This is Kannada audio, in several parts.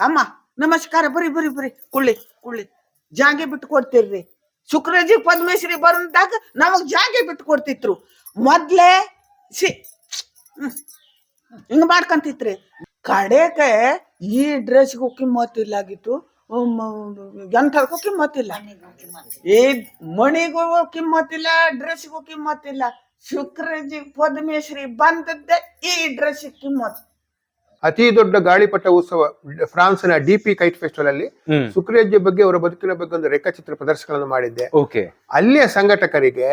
ಅಮ್ಮ, ನಮಸ್ಕಾರ, ಬರಿ ಬರಿ ಬರಿ. ಕುಳ್ಳಿ ಕುಳ್ಳಿ. ಜಾಗೆ ಬಿಟ್ಟು ಕೊಡ್ತಿರ್ರಿ. ಶುಕ್ರಜಿ, ಪದ್ಮೇಶ್ವರಿ ಬಂದಾಗ ನಮಗ್ ಜಾಗೆ ಬಿಟ್ಟು ಕೊಡ್ತಿತ್ರು ಮೊದ್ಲೇ ಸಿ ಹಿಂಗ ಮಾಡ್ಕೊಂತಿತ್ರಿ. ಕಡೆಗೆ ಈ ಡ್ರೆಸ್ಗೂ ಕಿಮ್ಮತ್ತಿಲ್ಲ ಆಗಿತ್ತು ಎಂಥದಕ್ಕೂ ಕಿಮ್ಮತ್ತಿಲ್ಲ ಈ ಮಣಿಗೂ ಕಿಮ್ಮತ್ತಿಲ್ಲ ಡ್ರೆಸ್ಗೂ ಕಿಮ್ಮತ್ತಿಲ್ಲ ಶುಕ್ರಜಿ, ಪದ್ಮೇಶ್ವರಿ ಬಂದದ್ದೇ ಈ ಡ್ರೆಸ್ ಕಿಮ್ಮತ್. ಅತಿ ದೊಡ್ಡ ಗಾಳಿಪಟ ಉತ್ಸವ ಫ್ರಾನ್ಸ್ನ ಡಿ ಪಿ ಕೈಟ್ ಫೆಸ್ಟಿವಲ್ ಅಲ್ಲಿ ಸುಕ್ರೇಜ್ ಬಗ್ಗೆ ಅವರ ಬದುಕಿನ ಬಗ್ಗೆ ಒಂದು ರೇಖಾಚಿತ್ರ ಪ್ರದರ್ಶನಗಳನ್ನು ಮಾಡಿದ್ದೆ. ಓಕೆ. ಅಲ್ಲಿಯ ಸಂಘಟಕರಿಗೆ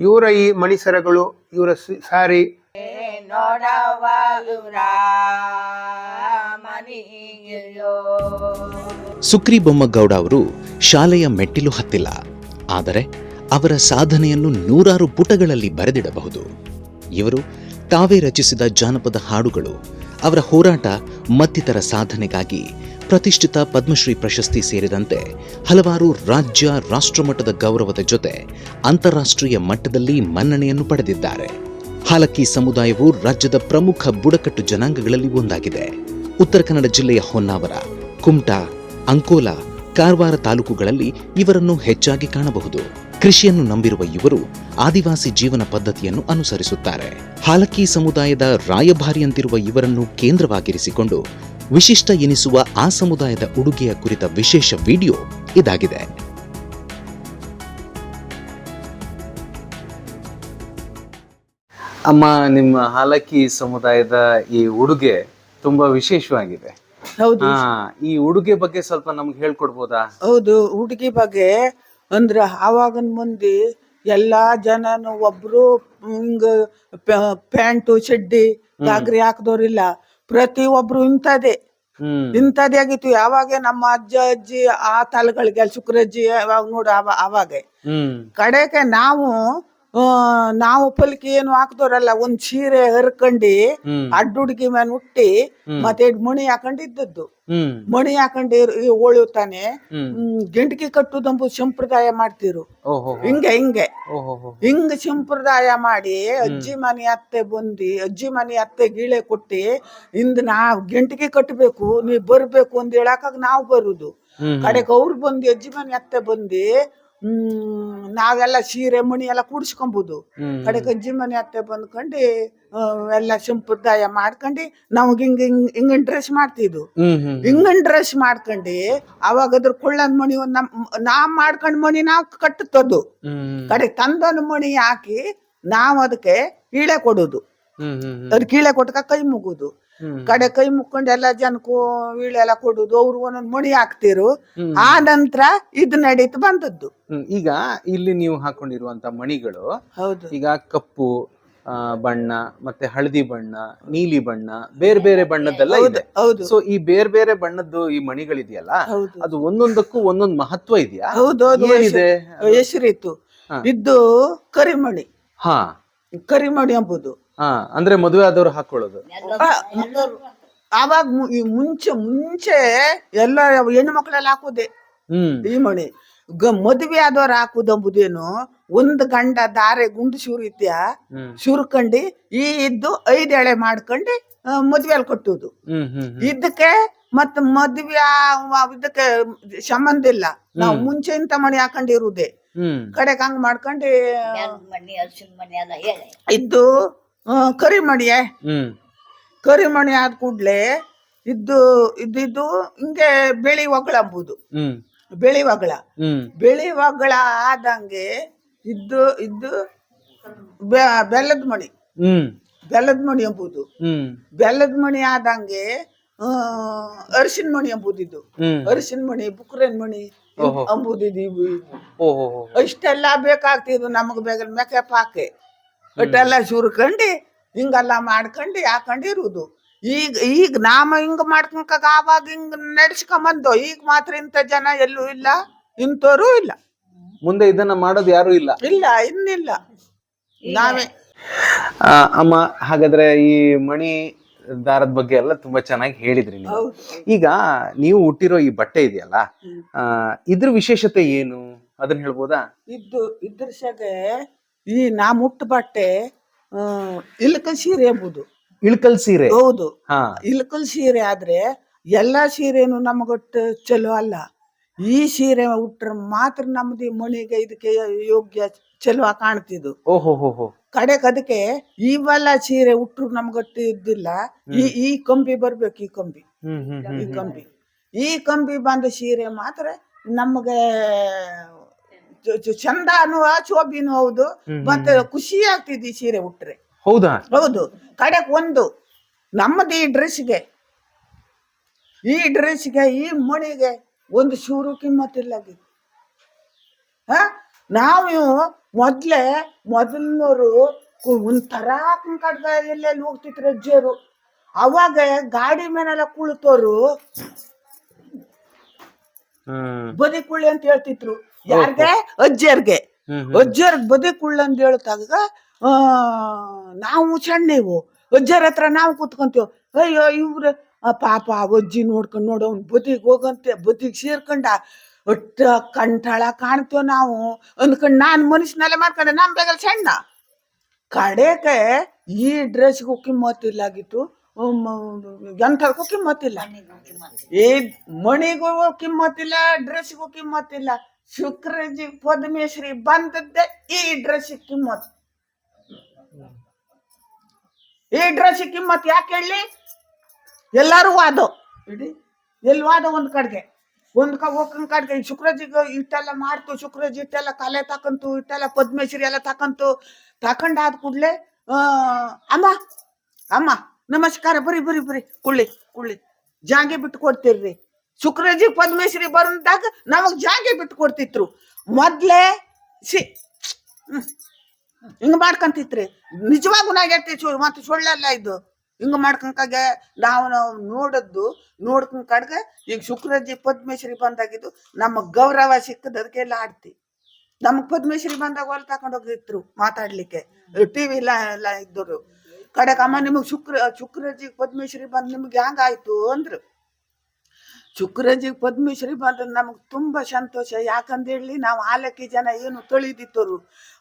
ಇವರ ಈ ಮಣಿಸರಗಳು ಇವರ ಸಾರಿ ಸುಕ್ರಿ ಬೊಮ್ಮಗೌಡ ಅವರು ಶಾಲೆಯ ಮೆಟ್ಟಿಲು ಹತ್ತಿಲ್ಲ. ಆದರೆ ಅವರ ಸಾಧನೆಯನ್ನು ನೂರಾರು ಪುಟಗಳಲ್ಲಿ ಬರೆದಿಡಬಹುದು. ಇವರು ತಾವೇ ರಚಿಸಿದ ಜಾನಪದ ಹಾಡುಗಳು ಅವರ ಹೋರಾಟ ಮತ್ತಿತರ ಸಾಧನೆಗಾಗಿ ಪ್ರತಿಷ್ಠಿತ ಪದ್ಮಶ್ರೀ ಪ್ರಶಸ್ತಿ ಸೇರಿದಂತೆ ಹಲವಾರು ರಾಜ್ಯ ರಾಷ್ಟ್ರಮಟ್ಟದ ಗೌರವದ ಜೊತೆ ಅಂತಾರಾಷ್ಟ್ರೀಯ ಮಟ್ಟದಲ್ಲಿ ಮನ್ನಣೆಯನ್ನು ಪಡೆದಿದ್ದಾರೆ. ಹಾಲಕ್ಕಿ ಸಮುದಾಯವು ರಾಜ್ಯದ ಪ್ರಮುಖ ಬುಡಕಟ್ಟು ಜನಾಂಗಗಳಲ್ಲಿ ಒಂದಾಗಿದೆ. ಉತ್ತರ ಕನ್ನಡ ಜಿಲ್ಲೆಯ ಹೊನ್ನಾವರ, ಕುಮಟಾ, ಅಂಕೋಲಾ, ಕಾರವಾರ ತಾಲೂಕುಗಳಲ್ಲಿ ಇವರನ್ನು ಹೆಚ್ಚಾಗಿ ಕಾಣಬಹುದು. ಕೃಷಿಯನ್ನು ನಂಬಿರುವ ಇವರು ಆದಿವಾಸಿ ಜೀವನ ಪದ್ಧತಿಯನ್ನು ಅನುಸರಿಸುತ್ತಾರೆ. ಹಾಲಕ್ಕಿ ಸಮುದಾಯದ ರಾಯಭಾರಿಯಂತಿರುವ ಇವರನ್ನು ಕೇಂದ್ರವಾಗಿರಿಸಿಕೊಂಡು ವಿಶಿಷ್ಟ ಎನಿಸುವ ಆ ಸಮುದಾಯದ ಉಡುಗೆಯ ಕುರಿತ ವಿಶೇಷ ವಿಡಿಯೋ ಇದಾಗಿದೆ. ಅಮ್ಮ ನಿಮ್ಮ ಹಾಲಕ್ಕಿ ಸಮುದಾಯದ ಈ ಉಡುಗೆ ತುಂಬಾ ವಿಶೇಷವಾಗಿದೆ. ಹೌದು. ಈ ಉಡುಗೆ ಬಗ್ಗೆ ಸ್ವಲ್ಪ ನಮ್ಗೆ ಹೇಳ್ಕೊಡ್ಬೋದಾ? ಹೌದು ಉಡುಗೆ ಬಗ್ಗೆ ಅಂದ್ರ ಆವಾಗಿನ ಮಂದಿ ಎಲ್ಲಾ ಜನನು ಒಬ್ರು ಹಿಂಗ ಪ್ಯಾಂಟು ಚಡ್ಡಿ ಗಾಗ್ರಿ ಹಾಕ್ದವ್ರಿಲ್ಲ ಪ್ರತಿ ಒಬ್ರು ಇಂತದೆ ಇಂಥದೇ ಆಗಿತ್ತು. ಯಾವಾಗ ನಮ್ಮ ಅಜ್ಜ ಅಜ್ಜಿ ಆ ತಲೆಗಳಿಗೆ ಶುಕ್ರಜ್ಜಿ ಅವಾಗ ನೋಡು ಅವ ಅವಾಗ. ಕಡೆಗೆ ನಾವು ನಾವು ಪಲ್ಕಿ ಏನು ಹಾಕ್ದವ್ರಲ್ಲ ಒಂದ್ ಸೀರೆ ಹರ್ಕಂಡಿ ಅಡ್ಡ ಹುಡುಗಿ ಮೇಲೆ ಹುಟ್ಟಿ ಮತ್ತೆ ಮಣಿ ಹಾಕೊಂಡಿದ್ದದ್ದು. ಮಣಿ ಹಾಕೊಂಡು ಓಳುತ್ತಾನೆ ಗೆಂಟಿಗೆ ಕಟ್ಟುದಂಬು ಸಂಪ್ರದಾಯ ಮಾಡ್ತಿರು. ಹಿಂಗೆ ಹಿಂಗೆ. ಹಿಂಗ ಸಂಪ್ರದಾಯ ಮಾಡಿ ಅಜ್ಜಿ ಮನೆ ಅತ್ತೆ ಬಂದಿ ಅಜ್ಜಿ ಮನೆ ಅತ್ತೆ ಗೀಳೆ ಕೊಟ್ಟಿ ಇಂದ ನಾವ್ ಗೆಂಟಿಗೆ ಕಟ್ಟಬೇಕು ನೀವ್ ಬರ್ಬೇಕು ಅಂತ ಹೇಳಕಾಗ ನಾವು ಬರುದು. ಕಡೆಗೆ ಅವ್ರು ಬಂದಿ ಅಜ್ಜಿ ಮನೆ ಅತ್ತೆ ಬಂದಿ ನಾವೆಲ್ಲ ಸೀರೆ ಮಣಿ ಎಲ್ಲ ಕೂಡಿಸ್ಕೊಂಬೋದು. ಕಡೆ ಗಂಜಿ ಮನೆ ಅತ್ತೆ ಬಂದ್ಕೊಂಡು ಎಲ್ಲ ಸಂಪ್ರದಾಯ ಮಾಡ್ಕೊಂಡು ನಮ್ಗೆ ಹಿಂಗ್ ಹಿಂಗ್ ಹಿಂಗನ್ ಡ್ರೆಸ್ ಮಾಡ್ತಿದ್ವು ಹಿಂಗನ್ ಡ್ರೆಸ್ ಮಾಡ್ಕೊಂಡು ಅವಾಗ ಅದ್ರ ಕೊಳ್ಳನ್ ಮಣಿ ಒಂದ್ ನಮ್ ನಾವ್ ಮಾಡ್ಕೊಂಡ್ ಮಣಿ ನಾವ್ ಕಟ್ಟುತ್ತದು ಕಡೆ ತಂದನ ಮಣಿ ಹಾಕಿ ನಾವ್ ಅದಕ್ಕೆ ಕೀಳೆ ಕೊಡುದು. ಅದ್ ಕೀಳೆ ಅದಕ್ಕೆ ಇಳೆ ಕೊಟ್ಟಕ ಕೈ ಮುಗುದು. ಕಡೆ ಕೈ ಮುಕ್ಕೊಂಡು ಎಲ್ಲ ಜನಕ್ಕೂ ವೀಳೆಲ್ಲ ಕೊಡುದು ಅವ್ರು ಒಂದೊಂದು ಮಣಿ ಹಾಕ್ತಿರು. ಆ ನಂತರ ಇದು ನಡೀತು ಬಂದದ್ದು. ಹ್ಮ್. ಈಗ ಇಲ್ಲಿ ನೀವು ಹಾಕೊಂಡಿರುವಂತ ಮಣಿಗಳು ಹೌದು. ಈಗ ಕಪ್ಪು ಆ, ಬಣ್ಣ ಮತ್ತೆ ಹಳದಿ ಬಣ್ಣ ನೀಲಿ ಬಣ್ಣ ಬೇರೆ ಬೇರೆ ಬಣ್ಣದ್ದೆಲ್ಲ ಇದೆ. ಹೌದು. ಸೊ ಈ ಬೇರೆ ಬೇರೆ ಬಣ್ಣದ್ದು ಈ ಮಣಿಗಳಿದೆಯಲ್ಲ ಹೌದು. ಅದು ಒಂದೊಂದಕ್ಕೂ ಒಂದೊಂದು ಮಹತ್ವ ಇದೆಯಾ? ಹೌದು ಹೌದು ಏನಿದೆ? ಹೆಸರಿತ್ತು. ಹಾ. ಇದ್ದು ಕರಿಮಣಿ. ಹಾ. ಕರಿಮಣಿ ಎಂಬುದು. ಹಾ ಅಂದ್ರೆ ಮದುವೆ ಆದವ್ರು ಹಾಕೊಳ್ಳೋದು. ಆವಾಗ ಮುಂಚೆ ಮುಂಚೆ ಎಲ್ಲ ಹೆಣ್ಣು ಮಕ್ಕಳೆಲ್ಲ ಹಾಕೋದೆ ಹ್ಮ್. ಈ ಮಣಿ ಗ ಮದುವೆ ಆದವ್ರು ಹಾಕುದಂಬುದೇನು ಒಂದು ಗಂಡ ದಾರೆ ಗುಂಡು ಸುರಿತ್ಯ ಹ್ಮ್. ಶುರ್ಕಂಡಿ ಈ ಇದ್ದು ಐದು ಎಳೆ ಮಾಡ್ಕೊಂಡಿ ಮದ್ವೆಲ್ ಕಟ್ಟುದು. ಇದಕ್ಕೆ ಮತ್ತ ಮದ್ವೆ ಆ- ಇದಕ್ಕೆ ಸಂಬಂಧ ಇಲ್ಲ. ನಾವು ಮುಂಚೆ ಇಂತ ಮಣಿ ಹಾಕೊಂಡಿರುದೇ. ಇರುದೇ ಕಡೆಗೆ ಹಂಗ್ ಮಾಡ್ಕೊಂಡು ಇದ್ದು ಆ, ಕರಿಮಣಿಯೇ ಕರಿ ಕರಿಮಣಿ ಆದ ಕೂಡ್ಲೆ ಇದ್ದು ಇದ್ದಿದ್ದು ಹಿಂಗೆ ಬೆಳಿ ಒಗಳ ಅಂಬುದು. ಬೆಳಿ ಒಗಳ. ಬೆಳಿ ಒಗಳ ಆದಂಗೆ ಇದ್ದು ಇದ್ದು ಬೆಲ್ಲದ ಮಣಿ. ಹ್ಮ್. ಬೆಲ್ಲದ ಮಣಿ ಎಂಬುದು ಬೆಲ್ಲದ ಮಣಿ ಆದಂಗೆ ಅರಿಶಿನ ಮಣಿ ಎಂಬುದಿದ್ದು ಅರಿಶಿನ ಮಣಿ ಬುಕ್ರೇನ್ ಮಣಿ. ಅಂಬುದಿದ್ದು ಇಷ್ಟೆಲ್ಲ ಬೇಕಾಗ್ತಿದ್ವು ನಮಗ್ ಬೇಗ ಮೇಕಪ್ ಹಾಕಿ. ಇಟ್ಟೆಲ್ಲ ಸುರ್ಕಂಡು ಹಿಂಗೆಲ್ಲ ಮಾಡ್ಕೊಂಡು ಹಾಕೊಂಡಿರುದು ಈಗ ಈಗ ನಾಮ ಹಿಂಗ್ ಮಾಡ್ಕೊಂಕಾಗ ಆವಾಗ ಹಿಂಗ್ ನಡ್ಸ್ಕೊಂಬಂದು ಈಗ ಮಾತ್ರ ಇಂಥ ಜನ ಎಲ್ಲೂ ಇಲ್ಲ ಇಂಥವ್ರು ಇಲ್ಲ. ಮುಂದೆ ಇದನ್ನ ಮಾಡೋದು ಯಾರು ಇಲ್ಲ. ಇಲ್ಲ ಇನ್ನಿಲ್ಲ. ನಾವೇ. ಆ, ಅಮ್ಮ ಹಾಗಾದ್ರೆ ಈ ಮಣಿ ದಾರದ ಬಗ್ಗೆ ಎಲ್ಲ ತುಂಬಾ ಚೆನ್ನಾಗಿ ಹೇಳಿದ್ರಿ ನೀವು. ಈಗ ನೀವು ಹುಟ್ಟಿರೋ ಈ ಬಟ್ಟೆ ಇದೆಯಲ್ಲ ಆ, ಇದ್ರ ವಿಶೇಷತೆ ಏನು? ಅದನ್ನ ಹೇಳ್ಬೋದಾ? ಇದ್ದು ಇದ್ರ ಸಗೆ ಈ ನಾ ಮುಟ್ಟ ಬಟ್ಟೆ ಇಲ್ಕ ಸೀರೆ ಎಂಬುದು. ಇಳಕಲ್ ಸೀರೆ. ಹೌದು. ಹಾ. ಇಲ್ಕಲ್ ಸೀರೆ ಆದ್ರೆ ಎಲ್ಲಾ ಸೀರೆನು ನಮಗೊಟ್ಟು ಚಲೋ ಅಲ್ಲ. ಈ ಸೀರೆ ಉಟ್ರೆ ಮಾತ್ರ ನಮ್ದು ಈ ಇದಕ್ಕೆ ಯೋಗ್ಯ ಚಲೋ ಕಾಣ್ತಿದ್ದು ಓಹೋ ಹೋ ಹೋ ಅದಕ್ಕೆ ಇವೆಲ್ಲ ಸೀರೆ ಉಟ್ರು ನಮ್ಗೊಟ್ಟು ಇದ್ದಿಲ್ಲ. ಈ ಈ ಕಂಬಿ ಬರ್ಬೇಕು ಈ ಕಂಬಿ. ಹ್ಮ್ ಹ್ಮ್ ಹ್ಮ್ ಈ ಕಂಬಿ. ಈ ಕಂಬಿ ಬಂದ ಸೀರೆ ಮಾತ್ರ ನಮಗೆ ಚ- ಚ- ಚಂದ ಅನ್ನುವ ಶೋಭಿನೂ ಹೌದು ಮತ್ತೆ ಖುಷಿ ಆಗ್ತಿದ್ ಈ ಸೀರೆ ಉಟ್ರೆ. ಹೌದಾ? ಹೌದು. ಕಡೆಕ್ ಒಂದು ನಮ್ಮದು ಈ ಡ್ರೆಸ್ಗೆ ಈ ಡ್ರೆಸ್ಗೆ ಈ ಮಣಿಗೆ ಒಂದು ಶೂರು ಕಿಮ್ಮತ್ತಿಲ್ಲ ಹ? ನಾವು ಮೊದ್ಲೇ ಮೊದಲಿನವರು ಒಂಥರ ಕಡ್ಗ ಎಲ್ಲೆಲ್ಲಿ ಹೋಗ್ತಿದ್ರು ಅಜ್ಜಿಯರು ಅವಾಗ ಗಾಡಿ ಮೇಲೆಲ್ಲ ಕುಳಿತೋರು ಬದಿ ಕುಳಿ ಅಂತ ಹೇಳ್ತಿದ್ರು. ಯಾರ್ಗೆ? ಅಜ್ಜಿಯರ್ಗೆ ಅಜ್ಜಿಯರ್ಗ್ ಬದಿ ಕುಳ್ಳಿ ಅಂತ ಹೇಳ್ತಾಗ ಆ ನಾವು ಸಣ್ಣವು ಅಜ್ಜರ ಹತ್ರ ನಾವು ಕೂತ್ಕೊಂತೀವಿ. ಅಯ್ಯೋ ಇವ್ರ ಪಾಪ ಆ ಅಜ್ಜಿ ನೋಡ್ಕೊಂಡು ನೋಡು ಅವ್ನ್ ಬದಿಗೆ ಹೋಗಂತೆ ಬದಿಗೆ ಸೇರ್ಕೊಂಡ ಒಟ್ಟ ಕಂಠಾಳ ಕಾಣ್ತೇವ್ ನಾವು. ಅಂದ್ಕೊಂಡು ನಾನು ಮನುಷ್ಯನೆಲ್ಲ ಮಾಡ್ಕೊಂಡೆ ನಮ್ ಬೇಗಲ್ ಸಣ್ಣ. ಕಡೆಗೆ ಈ ಡ್ರೆಸ್ಗೂ ಕಿಮ್ಮತ್ತಿಲ್ಲಾಗಿತ್ತು ಎಂಥದಕ್ಕೂ ಕಿಮ್ಮತ್ತಿಲ್ಲ ಈ ಮಣಿಗೂ ಕಿಮ್ಮತ್ತಿಲ್ಲ ಡ್ರೆಸ್ಗೂ ಕಿಮ್ಮತ್ತಿಲ್ಲ ಶುಕ್ರಜಿ ಪದ್ಮೇಶ್ವರಿ ಬಂದದ್ದೇ ಈ ಡ್ರೆಸ್ ಕಿಮ್ಮತ್ ಈ ಡ್ರೆಸ್ ಕಿಮ್ಮತ್ ಯಾಕೆ ಹೇಳಿ? ಎಲ್ಲಾರು ವಾದ. ಇಡಿ ಎಲ್ಲಿ ವಾದ ಒಂದು ಕಡೆಗೆ. ಒಂದ್ ಒಂದ್ ಕಡೆಗೆ. ಶುಕ್ರಜಿಗ ಇಟ್ಟೆಲ್ಲ ಮಾಡ್ತು ಶುಕ್ರಜಿ ಇಟ್ಟೆಲ್ಲ ಕಲೆ ತಕಂತು ಇಟ್ಟೆಲ್ಲ ಪದ್ಮೇಶ್ವರಿ ಎಲ್ಲ ತಕಂತು. ತಕೊಂಡಾದ ಕೂಡ್ಲೆ, ಆ, ಅಮ್ಮ ಅಮ್ಮ, ನಮಸ್ಕಾರ. ಬರಿ ಬರಿ ಬರಿ. ಕುಳ್ಳಿ ಕುಳ್ಳಿ. ಜಾಗೆ ಬಿಟ್ಟು ಕೊಡ್ತೀರ್ರಿ. ಶುಕ್ರಜಿ ಪದ್ಮೇಶ್ವರಿ ಬಂದಾಗ ನಮಗ್ ಜಾಗೆ ಬಿಟ್ಟು ಕೊಡ್ತಿದ್ರು ಮೊದ್ಲೇ ಸಿ ಹಿಂಗ ನಿಜವಾಗೂ ನಾ ಹೇಳ್ತಿ ಮತ್ತೆ ಸುಳ್ಳಲ್ಲ ಇದು. ಹಿಂಗ ಮಾಡ್ಕೊಂಕಾಗ ನಾವು ನಾವು ನೋಡದ್ದು, ನೋಡ್ಕೊಂಡ್ ಕಡ್ಗೆ ಈಗ ಶುಕ್ರಜಿ ಪದ್ಮೇಶ್ವರಿ ಬಂದಾಗಿದ್ದು ನಮ್ಮ ಗೌರವ ಸಿಕ್ಕದ ಅದಕ್ಕೆಲ್ಲ ಆಡ್ತಿ. ನಮಗ್ ಪದ್ಮೇಶ್ವರಿ ಬಂದಾಗ ಹೊಲ್ ತಕೊಂಡ್ ಹೋಗಿದ್ರು ಮಾತಾಡ್ಲಿಕ್ಕೆ. ಟಿವಿ ಎಲ್ಲ ಎಲ್ಲ ಇದ್ದರು. ಕಡೆಕ್ ಅಮ್ಮ ನಿಮಗ್ ಶುಕ್ರ, ಶುಕ್ರಜಿ ಪದ್ಮೇಶ್ವರಿ ಬಂದ್ ನಿಮ್ಗೆ ಹೆಂಗಾಯ್ತು ಅಂದ್ರು. ಶುಕ್ರಜಿ ಪದ್ಮಶ್ರೀ ಬಂದ್ರೆ ನಮಗ್ ತುಂಬಾ ಸಂತೋಷ. ಯಾಕಂತ ಹೇಳಿ ನಾವು ಆಲಕ್ಕಿ ಜನ ಏನು ತೊಳಿದಿತ್ತರು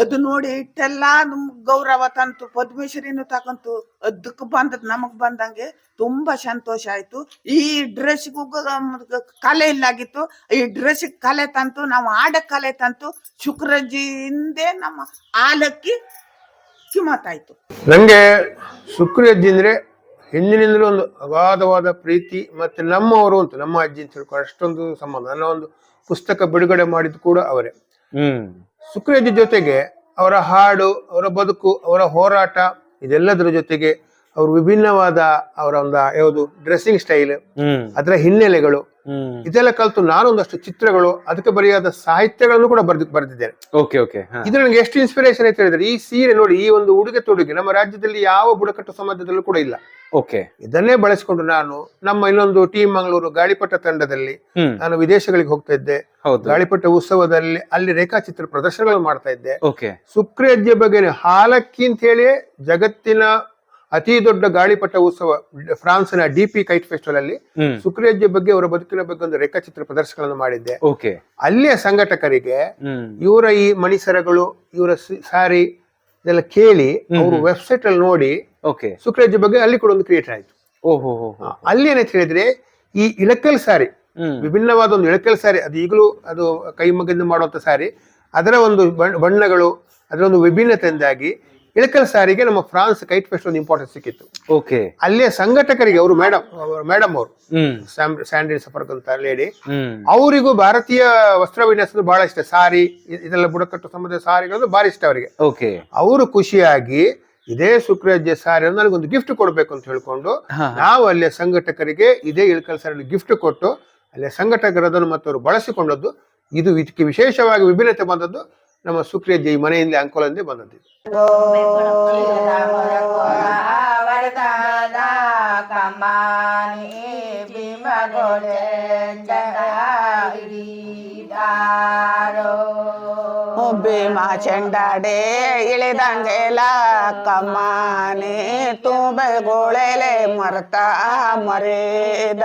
ಅದು ನೋಡಿ ಇಟ್ಟೆಲ್ಲ ನಮ್ ಗೌರವ ತಂತು, ಪದ್ಮೇಶ್ವರಿನೂ ತಕಂತು. ಅದಕ್ಕೆ ಬಂದದ್ದು ನಮಗ್ ಬಂದಂಗೆ ತುಂಬಾ ಸಂತೋಷ ಆಯ್ತು. ಈ ಡ್ರೆಸ್ಗೂ ಕಲೆ ಇಲ್ಲಾಗಿತ್ತು. ಈ ಡ್ರೆಸ್ ಕಲೆ ತಂತು, ನಾವು ಆಡ ಕಲೆ ತಂತು ಶುಕ್ರಜಿಂದೇ ನಮ್ಮ ಆಲಕ್ಕಿ ಕಿಮತಾಯ್ತು ನಂಗೆ ಶುಕ್ರಜಿ ಅಂದ್ರೆ ಹಿಂದಿನಿಂದಲೂ ಒಂದು ಅಗಾಧವಾದ ಪ್ರೀತಿ ಮತ್ತು ನಮ್ಮವರು ಅಂತ ನಮ್ಮ ಅಜ್ಜಿ ಅಂತ ಹೇಳ್ಕೊಂಡು ಅಷ್ಟೊಂದು ಸಂಬಂಧ. ನನ್ನ ಒಂದು ಪುಸ್ತಕ ಬಿಡುಗಡೆ ಮಾಡಿದ್ದು ಕೂಡ ಅವರೇ. ಹ್ಮ್. ಶುಕ್ರಿ ಜೊತೆಗೆ ಅವರ ಹಾಡು ಅವರ ಬದುಕು ಅವರ ಹೋರಾಟ ಇದೆಲ್ಲದರ ಜೊತೆಗೆ ಅವರು ವಿಭಿನ್ನವಾದ ಅವರ ಒಂದು ಯಾವುದು ಡ್ರೆಸ್ಸಿಂಗ್ ಸ್ಟೈಲ್ ಅದರ ಹಿನ್ನೆಲೆಗಳು. ಇದೆಲ್ಲ ಕಲಿತು ನಾನೊಂದಷ್ಟು ಚಿತ್ರಗಳು ಅದಕ್ಕೆ ಬರೆಯಾದ ಸಾಹಿತ್ಯಗಳನ್ನು ಕೂಡ ಬರ್ದು ಬರೆದಿದ್ದೇನೆ. Okay okay. ಇದು ನನಗೆ ಎಷ್ಟು ಇನ್ಸ್ಪಿರೇಷನ್ ಅಂತ ಹೇಳಿದ್ರೆ ಈ ಸೀರೆ ನೋಡಿ ಈ ಒಂದು ಉಡುಗೆ ತೊಡುಗೆ ನಮ್ಮ ರಾಜ್ಯದಲ್ಲಿ ಯಾವ ಬುಡಕಟ್ಟು ಸಮಾಜದಲ್ಲೂ ಕೂಡ ಇಲ್ಲ. ಓಕೆ. ಇದನ್ನೇ ಬಳಸಿಕೊಂಡು ನಾನು ನಮ್ಮ ಇನ್ನೊಂದು ಟೀಮ್ ಮಂಗಳೂರು ಗಾಳಿಪಟ್ಟ ತಂಡದಲ್ಲಿ ನಾನು ವಿದೇಶಗಳಿಗೆ ಹೋಗ್ತಾ ಇದ್ದೆ. ಗಾಳಿಪಟ್ಟ ಗಾಳಿಪಟ ಉತ್ಸವದಲ್ಲಿ ಅಲ್ಲಿ ರೇಖಾಚಿತ್ರ ಪ್ರದರ್ಶನಗಳು ಮಾಡ್ತಾ ಇದ್ದೆ. ಓಕೆ. ಸುಕ್ರಿ ಬಗ್ಗೆ ಹಾಲಕ್ಕಿ ಅಂತ ಹೇಳಿ ಜಗತ್ತಿನ ಅತಿ ದೊಡ್ಡ ಗಾಳಿಪಟ ಉತ್ಸವ ಫ್ರಾನ್ಸ್ನ ಡಿ ಪಿ ಕೈಟ್ ಫೆಸ್ಟಿವಲ್ ಅಲ್ಲಿ ಹ್ಮ್. ಬಗ್ಗೆ ಅವರ ಬದುಕಿನ ಬಗ್ಗೆ ಒಂದು ರೇಖಾಚಿತ್ರ ಪ್ರದರ್ಶನಗಳನ್ನು ಮಾಡಿದ್ದೆ. ಓಕೆ. ಅಲ್ಲಿಯ ಸಂಘಟಕರಿಗೆ ಇವರ ಈ ಮಣಿಸರಗಳು ಇವರ ಸಾರಿ ಇದೆಲ್ಲ ಕೇಳಿ ಅವರು ವೆಬ್ಸೈಟ್ ಅಲ್ಲಿ ನೋಡಿ ಓಕೆ. ಸುಕ್ರಜ್ಜಿ ಬಗ್ಗೆ ಅಲ್ಲಿ ಕೂಡ ಒಂದು ಕ್ರಿಯೇಟ್ ಆಯ್ತು. ಅಲ್ಲಿ ಏನಂತ ಹೇಳಿದ್ರೆ ಈ ಇಳಕಲ್ ಸಾರಿ ವಿಭಿನ್ನವಾದ ಒಂದು ಇಳಕಲ್ ಸಾರಿ ಅದು ಈಗಲೂ ಅದು ಕೈಮಗ್ಗದಿಂದ ಮಾಡುವಂತ ಸಾರಿ ಅದರ ಒಂದು ಬಣ್ಣ- ಬಣ್ಣಗಳು ಅದರ ಒಂದು ವಿಭಿನ್ನತೆಯಿಂದಾಗಿ ಇಳಕಲ್ ಸಾರಿಗೆ ನಮ್ಮ ಫ್ರಾನ್ಸ್ ಕೈಟ್ ಫೆಸ್ಟ್ ಒಂದು ಇಂಪಾರ್ಟೆನ್ಸ್ ಸಿಕ್ಕಿತ್ತು. ಓಕೆ. ಅಲ್ಲಿಯ ಸಂಘಟಕರಿಗೆ ಅವರು ಮೇಡಮ್ ಮೇಡಮ್ ಅವರು. ಸ್ಯಾಂಡ್ರಿ ಸಫರ್ಕ್ ಅಂತ ಲೇಡಿ ಅವರಿಗೂ ಭಾರತೀಯ ವಸ್ತ್ರ ವಿನ್ಯಾಸ ಬಹಳ ಇಷ್ಟ. ಸಾರಿ ಇದೆಲ್ಲ ಬುಡಕಟ್ಟು ಸಂಬಂಧ ಸಾರಿಗಳು ಭಾರಿ ಇಷ್ಟ ಅವರಿಗೆ. ಓಕೆ. ಅವರು ಖುಷಿಯಾಗಿ ಇದೇ ಶುಕ್ರಜ್ಯ ಸಾರಿ ನನಗೊಂದು ಗಿಫ್ಟ್ ಕೊಡಬೇಕು ಅಂತ ಹೇಳ್ಕೊಂಡು ನಾವು ಅಲ್ಲಿಯ ಸಂಘಟಕರಿಗೆ ಇದೇ ಇಳಕಲ್ ಸಾರಿ ಗಿಫ್ಟ್ ಕೊಟ್ಟು ಅಲ್ಲಿಯ ಸಂಘಟಕರದನ್ನು ಮತ್ತವರು ಬಳಸಿಕೊಂಡದ್ದು. ಇದು ಇದಕ್ಕೆ ವಿಶೇಷವಾಗಿ ವಿಭಿನ್ನತೆ ಬಂದದ್ದು. ನಮ್ಮ ಶುಕ್ರಜ್ಜೆ ಈ ಮನೆಯಿಂದ ಅಂಕೋಲಂದೇ ಬಂದದ್ದು ಇದು. ಭೀಮಾ ಚೆಂಡಾಡೆ ಇಳಿದಂಗೆಲ ಕಮ್ಮಾನೆ ತುಂಬೆ ಗೋಳೆಲೆ ಮರ್ತ ಮರೇದ